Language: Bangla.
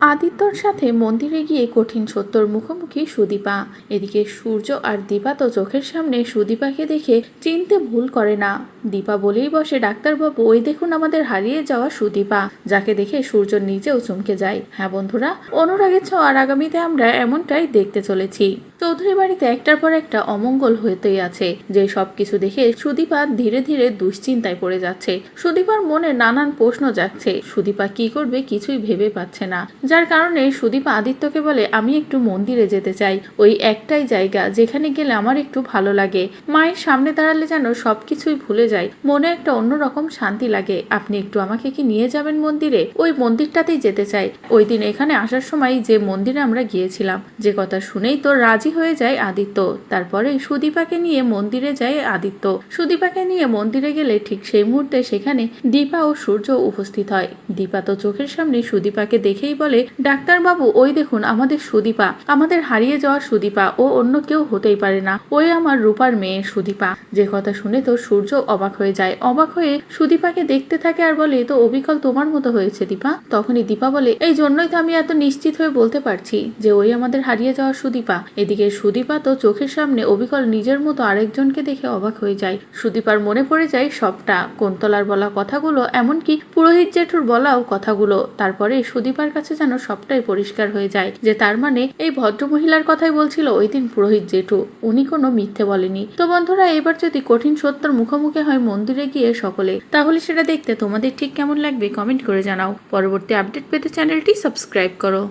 আদিত্যর সাথে মন্দিরে গিয়ে কঠিন সত্যর মুখোমুখি সুদীপা। এদিকে সূর্য আর দীপা তো চোখের সামনে সুদীপাকে দেখে চিনতে ভুল করে না। দীপা বলেই বসে ডাক্তারবাবু, ওই দেখুন আমাদের হারিয়ে যাওয়া সুদীপা, যাকে দেখে সূর্য নিজেও চমকে যায়। হ্যাঁ বন্ধুরা, অনুরাগের আর আগামীতে আমরা এমনটাই দেখতে চলেছি। চৌধুরী বাড়িতে একটার পর একটা অমঙ্গল হতেই আছে। যে সবকিছু দেখে সুদীপা ধীরে ধীরে দুশ্চিন্তায় পড়ে যাচ্ছে। সুদীপার মনে নানান প্রশ্ন যাচ্ছে সুদীপা কি করবে কিছুই ভেবে পাচ্ছে না। যার কারণে সুদীপা আদিত্যকে বলে, আমি একটু মন্দিরে যেতে চাই। ওই একটাই জায়গা যেখানে গেলে আমার একটু ভালো লাগে। মায়ের সামনে দাঁড়ালে যেন সবকিছুই ভুলে যায়। মনে একটা অন্যরকম শান্তি লাগে। আপনি একটু আমাকে কি নিয়ে যাবেন মন্দিরে? ওই মন্দিরটাতেই যেতে চাই। ওই দিন এখানে আসার সময় যে মন্দিরে আমরা গিয়েছিলাম, যে কথা শুনেই তো রাজি হয়ে যায় আদিত্য। তারপরে সুদীপাকে নিয়ে মন্দিরে যায় আদিত্য। সুদীপাকে নিয়ে মন্দিরে গেলে ঠিক সেই মুহূর্তে সেখানে দীপা ও সূর্য উপস্থিত হয়। দীপা তো চোখের সামনে সুদীপাকে দেখেই বলে, ডাক্তারবাবু, ওই দেখুন, আমাদের সুদীপা। আমাদের হারিয়ে যাওয়া সুদীপা, ও অন্য কেউ হতেই পারে না। ওই আমার রূপার মেয়ে সুদীপা। যে কথা শুনে তো সূর্য অবাক হয়ে যায়। অবাক হয়ে সুদীপাকে দেখতে থাকে আর বলে তো অবিকল তোমার মতো হয়েছে দীপা। তখনই দীপা বলে, এই জন্যই তো আমি এত নিশ্চিত হয়ে বলতে পারছি যে ওই আমাদের হারিয়ে যাওয়া সুদীপা। এদিকে সুদীপা তো চোখের সামনে অবিকল নিজের মতো আরেকজনকে দেখে অবাক হয়ে যায়। সুদীপার মনে পড়ে যায় সবটা। কোন্তলার বলা কথাগুলো, এমনকি পুরোহিত জেঠুর বলাও কথাগুলো। তারপরে সুদীপার কাছে যেন সবটাই পরিষ্কার হয়ে যায় যে তার মানে এই ভদ্রমহিলার কথাই বলছিল ওই দিন পুরোহিত জেঠু। উনি কোনো মিথ্যে বলেনি। তো বন্ধুরা, এবার যদি কঠিন সত্যর মুখোমুখি হয় মন্দিরে গিয়ে সকলে, তাহলে সেটা দেখতে তোমাদের ঠিক কেমন লাগবে কমেন্ট করে জানাও। পরবর্তী আপডেট পেতে চ্যানেলটি সাবস্ক্রাইব করো।